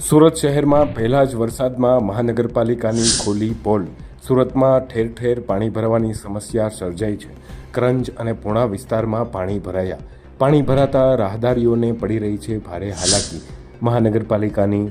સુરત શહેરમાં પહેલા જ વરસાદમાં મહાનગરપાલિકાની ખોલી પોલ. સુરતમાં ઠેર ઠેર પાણી ભરાવાની સમસ્યા સર્જાઈ છે. કરંજ અને પૂણા વિસ્તારમાં પાણી ભરાયા. પાણી ભરાતા રાહદારીઓને પડી રહી છે ભારે હાલાકી. મહાનગરપાલિકાની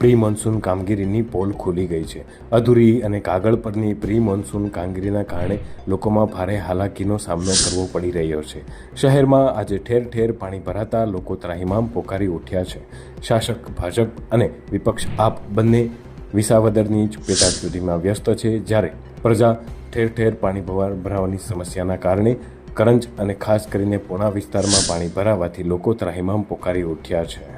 પ્રી મોન્સૂન કામગીરીની પોલ ખુલી ગઈ છે. અધૂરી અને કાગળ પરની પ્રી મોન્સૂન કામગીરીના કારણે લોકોમાં ભારે હાલાકીનો સામનો કરવો પડી રહ્યો છે. શહેરમાં આજે ઠેર ઠેર પાણી ભરાતા લોકો ત્રાહિમામ પોકારી ઉઠ્યા છે. શાસક, ભાજપ અને વિપક્ષ આપ બંને વિસાવદરની જ પેટા સુધીમાં વ્યસ્ત છે, જ્યારે પ્રજા ઠેર ઠેર પાણી ભરાવાની સમસ્યાના કારણે કરંજ અને ખાસ કરીને પૂણા વિસ્તારમાં પાણી ભરાવાથી લોકો ત્રાહિમામ પોકારી ઉઠ્યા છે.